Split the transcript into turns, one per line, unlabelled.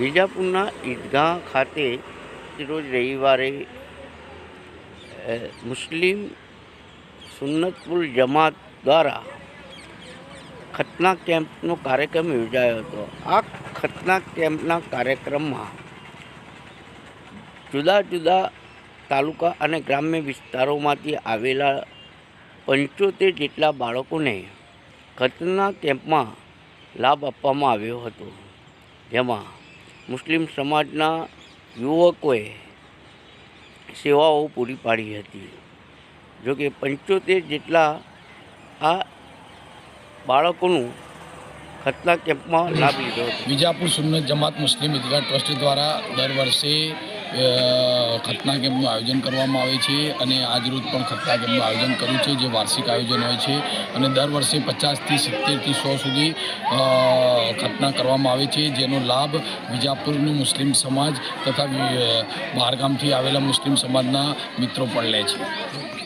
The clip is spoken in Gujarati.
વિજાપુરના ઈદગાહ ખાતે રોજ રવિવારે મુસ્લિમ સુન્નતપુર જમાત દ્વારા ખતના કેમ્પનો કાર્યક્રમ યોજાયો હતો. આ ખતના કેમ્પના કાર્યક્રમમાં જુદા જુદા તાલુકા અને ગ્રામ્ય વિસ્તારોમાંથી આવેલા પંચોતેર જેટલા બાળકોને ખતના કેમ્પમાં લાભ આપવામાં આવ્યો હતો. જેમાં મુસ્લિમ સમાજના યુવકોએ સેવાઓ પૂરી પાડી હતી. જોકે પંચોતેર જેટલા આ બાળકોનું ખતના કેમ્પમાં લાભ લીધો હતો.
વિજાપુર સુન્નત જમાત મુસ્લિમ ઈદગાહ ટ્રસ્ટ દ્વારા દર વર્ષે ખતના કેમ્પનું આયોજન કરવામાં આવે છે અને આજરોજ પણ ખતના કેમ્પનું આયોજન કર્યું છે, જે વાર્ષિક આયોજન હોય છે. અને દર વર્ષે પચાસથી સિત્તેરથી સો સુધી ખતના કરવામાં આવે છે, જેનો લાભ વિજાપુરનું મુસ્લિમ સમાજ તથા બહારગામથી આવેલા મુસ્લિમ સમાજના મિત્રો પણ લે છે.